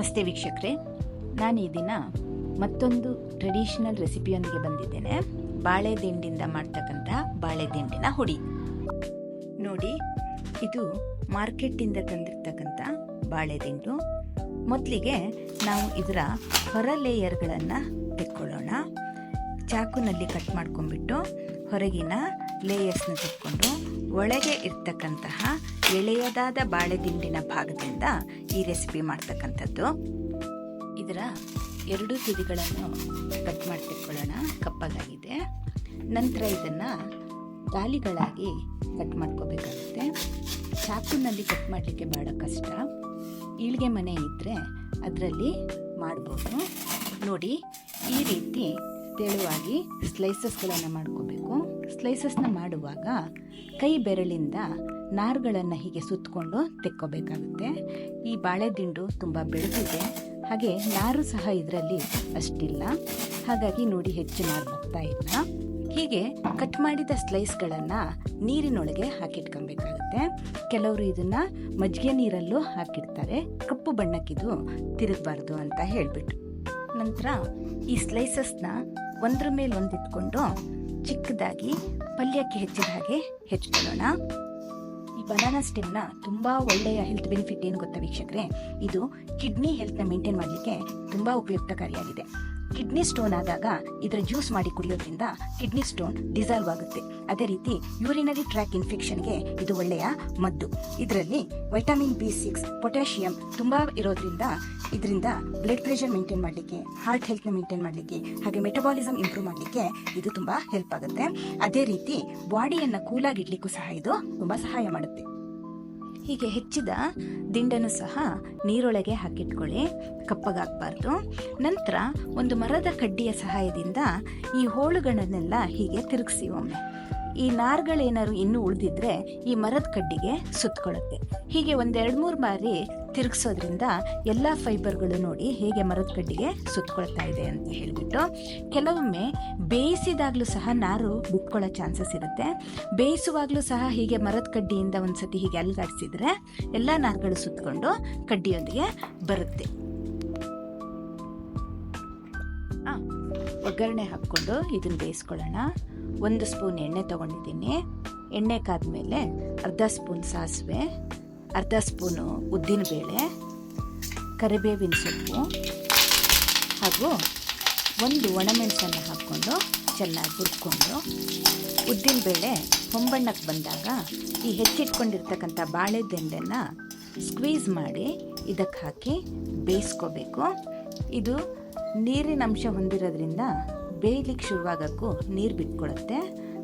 ನಮಸ್ತೆ ವೀಕ್ಷಕರೇ. ನಾನು ಈ ದಿನ ಮತ್ತೊಂದು ಟ್ರೆಡಿಷನಲ್ ರೆಸಿಪಿಯೊಂದಿಗೆ ಬಂದಿದ್ದೇನೆ. ಬಾಳೆ ದಿಂಡಿಂದ ಮಾಡ್ತಕ್ಕಂಥ ಬಾಳೆ ಹುಡಿ. ನೋಡಿ, ಇದು ಮಾರ್ಕೆಟಿಂದ ತಂದಿರ್ತಕ್ಕಂಥ ಬಾಳೆ ದಿಂಡು ಮೊದಲಿಗೆ ನಾವು ಇದರ ಹೊರ ಲೇಯರ್ಗಳನ್ನು ತೆಕ್ಕೊಳ್ಳೋಣ. ಚಾಕುನಲ್ಲಿ ಕಟ್ ಮಾಡ್ಕೊಂಡ್ಬಿಟ್ಟು ಹೊರಗಿನ ಲೇಯರ್ಸ್ನ ತಿಕ್ಕೊಂಡು ಒಳಗೆ ಇರ್ತಕ್ಕಂತಹ ಎಳೆಯದಾದ ಬಾಳೆ ದಿಂಡಿನ ಭಾಗದಿಂದ ಈ ರೆಸಿಪಿ ಮಾಡ್ತಕ್ಕಂಥದ್ದು. ಇದರ ಎರಡು ತುದಿಗಳನ್ನು ಕಟ್ ಮಾಡ್ತಿಟ್ಕೊಳ್ಳೋಣ. ಕಪ್ಪಗಾಗಿದೆ ನಂತರ ಇದನ್ನು ಗಾಲಿಗಳಾಗಿ ಕಟ್ ಮಾಡ್ಕೋಬೇಕಾಗುತ್ತೆ. ಚಾಕುನಲ್ಲಿ ಕಟ್ ಮಾಡಲಿಕ್ಕೆ ಭಾಳ ಕಷ್ಟ. ಈಳಿಗೆ ಮನೆ ಇದ್ದರೆ ಅದರಲ್ಲಿ ಮಾಡ್ಬೋದು. ನೋಡಿ, ಈ ರೀತಿ ತೆಳುವಾಗಿ ಸ್ಲೈಸಸ್ಗಳನ್ನು ಮಾಡ್ಕೋಬೇಕು. ಸ್ಲೈಸಸ್ನ ಮಾಡುವಾಗ ಕೈ ಬೆರಳಿಂದ ನಾರುಗಳನ್ನು ಹೀಗೆ ಸುತ್ತಕೊಂಡು ತೆಕ್ಕೋಬೇಕಾಗುತ್ತೆ. ಈ ಬಾಳೆ ದಿಂಡು ತುಂಬ ಬೆಳೆದಿದೆ. ಹಾಗೆ ನಾರು ಸಹ ಇದರಲ್ಲಿ ಅಷ್ಟಿಲ್ಲ. ಹಾಗಾಗಿ ನೋಡಿ ಹೆಚ್ಚು ನಾರು ಹೋಗ್ತಾ ಇಲ್ಲ. ಹೀಗೆ ಕಟ್ ಮಾಡಿದ ಸ್ಲೈಸ್ಗಳನ್ನು ನೀರಿನೊಳಗೆ ಹಾಕಿಟ್ಕೊಬೇಕಾಗುತ್ತೆ. ಕೆಲವರು ಇದನ್ನು ಮಜ್ಜಿಗೆ ನೀರಲ್ಲೂ ಹಾಕಿಡ್ತಾರೆ. ಕಪ್ಪು ಬಣ್ಣಕ್ಕಿದು ತಿರುಗಬಾರ್ದು ಅಂತ ಹೇಳಿಬಿಟ್ಟು. ನಂತರ ಈ ಸ್ಲೈಸಸ್ನ ಒಂದ್ರ ಮೇಲೆ ಒಂದು ಇಟ್ಕೊಂಡು ಚಿಕ್ಕದಾಗಿ, ಪಲ್ಯಕ್ಕೆ ಹೆಚ್ಚಿದ ಹಾಗೆ ಹೆಚ್ಕೊಳ್ಳೋಣ ಈ ಬನಾನಾ ಸ್ಟೆಮ್ನ ತುಂಬ ಒಳ್ಳೆಯ ಹೆಲ್ತ್ ಬೆನಿಫಿಟ್ ಏನು ಗೊತ್ತಾ ವೀಕ್ಷಕರೇ? ಇದು ಕಿಡ್ನಿ ಹೆಲ್ತ್ನ ಮೇಂಟೈನ್ ಮಾಡಲಿಕ್ಕೆ ತುಂಬ ಉಪಯುಕ್ತಕಾರಿಯಾಗಿದೆ. ಕಿಡ್ನಿ ಸ್ಟೋನ್ ಆದಾಗ ಇದರ ಜ್ಯೂಸ್ ಮಾಡಿ ಕುಡಿಯೋದ್ರಿಂದ ಕಿಡ್ನಿ ಸ್ಟೋನ್ ಡಿಸಾಲ್ವ್ ಆಗುತ್ತೆ. ಅದೇ ರೀತಿ ಯೂರಿನರಿ ಟ್ರ್ಯಾಕ್ ಇನ್ಫೆಕ್ಷನ್ಗೆ ಇದು ಒಳ್ಳೆಯ ಮದ್ದು. ಇದರಲ್ಲಿ ವೈಟಮಿನ್ ಬಿ ಸಿಕ್ಸ್, ಪೊಟ್ಯಾಷಿಯಂ ತುಂಬ ಇರೋದ್ರಿಂದ ಇದರಿಂದ ಬ್ಲಡ್ ಪ್ರೆಷರ್ ಮೇಂಟೈನ್ ಮಾಡಲಿಕ್ಕೆ, ಹಾರ್ಟ್ ಹೆಲ್ತ್ನ ಮೇಂಟೈನ್ ಮಾಡಲಿಕ್ಕೆ, ಹಾಗೆ ಮೆಟಬಾಲಿಸಮ್ ಇಂಪ್ರೂವ್ ಮಾಡಲಿಕ್ಕೆ ಇದು ತುಂಬ ಹೆಲ್ಪ್ ಆಗುತ್ತೆ. ಅದೇ ರೀತಿ ಬಾಡಿಯನ್ನು ಕೂಲಾಗಿಡ್ಲಿಕ್ಕೂ ಸಹ ಇದು ತುಂಬ ಸಹಾಯ ಮಾಡುತ್ತೆ. ಹೀಗೆ ಹೆಚ್ಚಿದ ದಿಂಡನ್ನು ಸಹ ನೀರೊಳಗೆ ಹಾಕಿಟ್ಕೊಳ್ಳಿ. ಕಪ್ಪಗಾಗಬಾರ್ದು. ನಂತರ ಒಂದು ಮರದ ಕಡ್ಡಿಯ ಸಹಾಯದಿಂದ ಈ ಹೋಳುಗಳನ್ನೆಲ್ಲ ಹೀಗೆ ತಿರುಗಿಸಿ ಒಮ್ಮೆ. ಈ ನಾರ್ಗಳೇನಾದ್ರು ಇನ್ನೂ ಉಳಿದಿದ್ರೆ ಈ ಮರದ ಕಡ್ಡಿಗೆ ಸುತ್ತಕೊಳ್ಳುತ್ತೆ ಹೀಗೆ ಒಂದೆರಡು ಮೂರು ಬಾರಿ ತಿರುಗಿಸೋದ್ರಿಂದ ಎಲ್ಲ ಫೈಬರ್ಗಳು ನೋಡಿ ಹೇಗೆ ಮರದ ಕಡ್ಡಿಗೆ ಸುತ್ತಕೊಳ್ತಾ ಇದೆ ಅಂತ ಹೇಳಿಬಿಟ್ಟು ಕೆಲವೊಮ್ಮೆ ಬೇಯಿಸಿದಾಗಲೂ ಸಹ ನಾರು ಬಿಟ್ಕೊಳ್ಳೋ ಚಾನ್ಸಸ್ ಇರುತ್ತೆ. ಬೇಯಿಸುವಾಗಲೂ ಸಹ ಹೀಗೆ ಮರದ ಕಡ್ಡಿಯಿಂದ ಒಂದ್ಸತಿ ಹೀಗೆ ಅಲ್ಗಾಡಿಸಿದ್ರೆ ಎಲ್ಲ ನಾರುಗಳು ಸುತ್ತಕೊಂಡು ಕಡ್ಡಿಯೊಂದಿಗೆ ಬರುತ್ತೆ. ಒಗ್ಗರಣೆ ಹಾಕ್ಕೊಂಡು ಇದನ್ನು ಬೇಯಿಸ್ಕೊಳ್ಳೋಣ. ಒಂದು ಸ್ಪೂನ್ ಎಣ್ಣೆ ತಗೊಂಡಿದ್ದೀನಿ. ಎಣ್ಣೆ ಕಾದ ಮೇಲೆ ಅರ್ಧ ಸ್ಪೂನ್ ಸಾಸಿವೆ. ಅರ್ಧ ಸ್ಪೂನು ಉದ್ದಿನಬೇಳೆ ಕರಿಬೇವಿನ ಸೊಪ್ಪು ಹಾಗೂ ಒಂದು ಒಣಮೆಣಸನ್ನು ಹಾಕ್ಕೊಂಡು ಚೆನ್ನಾಗಿ ಹುರ್ಕೊಂಡು ಉದ್ದಿನಬೇಳೆ ಹೊಂಬಣ್ಣಕ್ಕೆ ಬಂದಾಗ ಈ ಹೆಚ್ಚಿಟ್ಕೊಂಡಿರ್ತಕ್ಕಂಥ ಬಾಳೆ ದಿಂಡನ್ನು ಸ್ಕ್ವೀಸ್ ಮಾಡಿ ಇದಕ್ಕೆ ಹಾಕಿ ಬೇಯಿಸ್ಕೋಬೇಕು. ಇದು ನೀರಿನ ಅಂಶ ಹೊಂದಿರೋದ್ರಿಂದ ಬೇಯಲಿಕ್ಕೆ ಶುರುವಾಗಕ್ಕೂ ನೀರು ಬಿಟ್ಕೊಡುತ್ತೆ.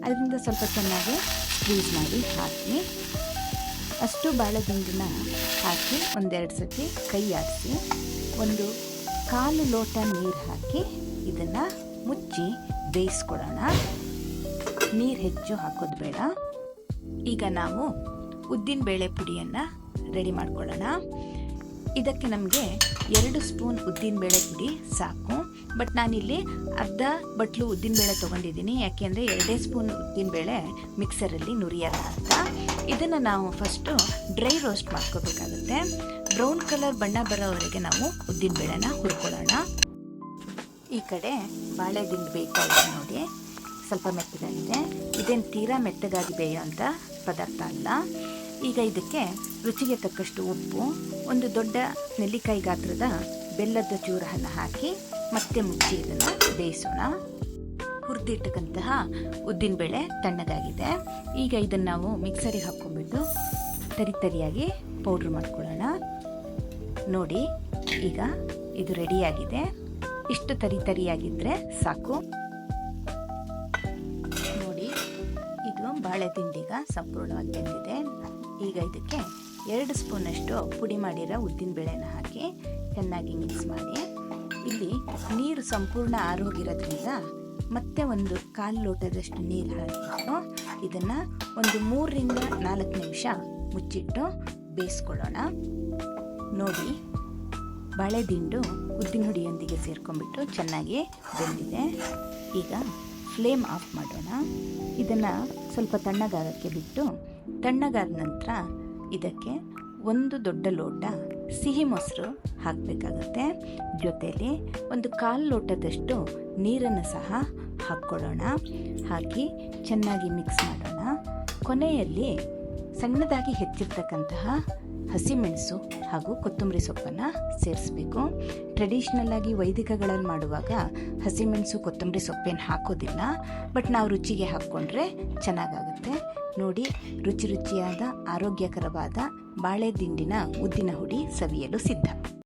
ಅದರಿಂದ ಸ್ವಲ್ಪ ಚೆನ್ನಾಗಿ ಸ್ಕ್ವೀಸ್ ಮಾಡಿ ಹಾಕಿ ಅಷ್ಟು ಬಾಳೆದಿಂಡನ್ನ ಹಾಕಿ ಒಂದೆರಡು ಸತಿ ಕೈ ಆಡಿಸಿ ಒಂದು ಕಾಲು ಲೋಟ ನೀರು ಹಾಕಿ ಇದನ್ನು ಮುಚ್ಚಿ ಬೇಯಿಸ್ಕೊಡೋಣ. ನೀರು ಹೆಚ್ಚು ಹಾಕೋದು ಬೇಡ. ಈಗ ನಾವು ಉದ್ದಿನ ಬೇಳೆ ಪುಡಿಯನ್ನು ರೆಡಿ ಮಾಡ್ಕೊಳ್ಳೋಣ. ಇದಕ್ಕೆ ನಮಗೆ ಎರಡು ಸ್ಪೂನ್ ಉದ್ದಿನಬೇಳೆ ಪುಡಿ ಸಾಕು. ಬಟ್ ನಾನಿಲ್ಲಿ ಅರ್ಧ ಬಟ್ಲು ಉದ್ದಿನಬೇಳೆ ತೊಗೊಂಡಿದ್ದೀನಿ. ಯಾಕೆಂದರೆ ಎರಡೇ ಸ್ಪೂನ್ ಉದ್ದಿನಬೇಳೆ ಮಿಕ್ಸರಲ್ಲಿ ನುರಿಯಲ್ಲ ಅಂತ. ಇದನ್ನು ನಾವು ಫಸ್ಟು ಡ್ರೈ ರೋಸ್ಟ್ ಮಾಡ್ಕೋಬೇಕಾಗುತ್ತೆ. ಬ್ರೌನ್ ಕಲರ್ ಬಣ್ಣ ಬರೋವರೆಗೆ ನಾವು ಉದ್ದಿನಬೇಳೆನ ಹುರ್ಕೊಳ್ಳೋಣ. ಈ ಕಡೆ ಬಾಳೆ ದಿಂಡು ನೋಡಿ. ಸ್ವಲ್ಪ ಮೆತ್ತಗಾಗಿದೆ. ಇದೇನು ತೀರಾ ಮೆತ್ತಗಾಗಿ ಬೇಯೋಂಥ ಪದಾರ್ಥ ಅಲ್ಲ. ಈಗ ಇದಕ್ಕೆ ರುಚಿಗೆ ತಕ್ಕಷ್ಟು ಉಪ್ಪು, ಒಂದು ದೊಡ್ಡ ನೆಲ್ಲಿಕಾಯಿ ಗಾತ್ರದ ಬೆಲ್ಲದ ಚೂರನ್ನು ಹಾಕಿ ಮತ್ತೆ ಮುಚ್ಚಿ ಇದನ್ನು ಬೇಯಿಸೋಣ. ಹುರಿದಿಟ್ಟಕ್ಕಂತಹ ಉದ್ದಿನಬೇಳೆ ತಣ್ಣಗಾಗಿದೆ. ಈಗ ಇದನ್ನು ನಾವು ಮಿಕ್ಸರಿಗೆ ಹಾಕ್ಕೊಂಡ್ಬಿಟ್ಟು ತರಿ ತರಿಯಾಗಿ ಪೌಡ್ರ್ ಮಾಡ್ಕೊಳ್ಳೋಣ. ನೋಡಿ, ಈಗ ಇದು ರೆಡಿಯಾಗಿದೆ. ಇಷ್ಟು ತರಿ ತರಿಯಾಗಿದ್ದರೆ ಸಾಕು. ನೋಡಿ, ಇದು ಬಾಳೆ ತಿಂಡಿಗ ಸಂಪೂರ್ಣವಾಗಿ ಬೆಂದಿದೆ. ಈಗ ಇದಕ್ಕೆ ಎರಡು ಸ್ಪೂನಷ್ಟು ಪುಡಿ ಮಾಡಿರೋ ಉದ್ದಿನ ಬೇಳೆನ ಹಾಕಿ ಚೆನ್ನಾಗಿ ಮಿಕ್ಸ್ ಮಾಡಿ. ಇಲ್ಲಿ ನೀರು ಸಂಪೂರ್ಣ ಆರೋಗಿರೋದ್ರಿಂದ ಮತ್ತೆ ಒಂದು ಕಾಲು ಲೋಟದಷ್ಟು ನೀರು ಹಾಕಿಬಿಟ್ಟು ಇದನ್ನು ಒಂದು ಮೂರರಿಂದ ನಾಲ್ಕು ನಿಮಿಷ ಮುಚ್ಚಿಟ್ಟು ಬೇಯಿಸ್ಕೊಳ್ಳೋಣ. ನೋಡಿ, ಬಾಳೆ ದಿಂಡು ಉದ್ದಿನ ಹುಡಿಯೊಂದಿಗೆ ಸೇರ್ಕೊಂಡ್ಬಿಟ್ಟು ಚೆನ್ನಾಗಿ ಬೆಂದಿದೆ. ಈಗ ಫ್ಲೇಮ್ ಆಫ್ ಮಾಡೋಣ. ಇದನ್ನು ಸ್ವಲ್ಪ ತಣ್ಣಗಾಗಕ್ಕೆ ಬಿಟ್ಟು ತಣ್ಣಗಾದ ನಂತರ ಇದಕ್ಕೆ ಒಂದು ದೊಡ್ಡ ಲೋಟ ಸಿಹಿ ಮೊಸರು ಹಾಕಬೇಕಾಗುತ್ತೆ. ಜೊತೆಯಲ್ಲಿ ಒಂದು ಕಾಲು ಲೋಟದಷ್ಟು ನೀರನ್ನು ಸಹ ಹಾಕ್ಕೊಳ್ಳೋಣ. ಹಾಕಿ ಚೆನ್ನಾಗಿ ಮಿಕ್ಸ್ ಮಾಡೋಣ. ಕೊನೆಯಲ್ಲಿ ಸಣ್ಣದಾಗಿ ಹೆಚ್ಚಿರ್ತಕ್ಕಂತಹ ಹಸಿಮೆಣಸು ಹಾಗೂ ಕೊತ್ತಂಬರಿ ಸೊಪ್ಪನ್ನು ಸೇರಿಸಬೇಕು. ಟ್ರೆಡಿಷ್ನಲ್ ಆಗಿ ವೈದಿಕಗಳಲ್ಲಿ ಮಾಡುವಾಗ ಹಸಿಮೆಣಸು, ಕೊತ್ತಂಬರಿ ಸೊಪ್ಪೇನು ಹಾಕೋದಿಲ್ಲ. ಬಟ್ ನಾವು ರುಚಿಗೆ ಹಾಕ್ಕೊಂಡ್ರೆ ಚೆನ್ನಾಗಾಗುತ್ತೆ. ನೋಡಿ ರುಚಿ ರುಚಿಯಾದ ಆರೋಗ್ಯಕರವಾದ ಬಾಳೆ ದಿಂಡಿನ ಉದ್ದಿನ ಹುಡಿ ಸವಿಯಲು ಸಿದ್ಧ.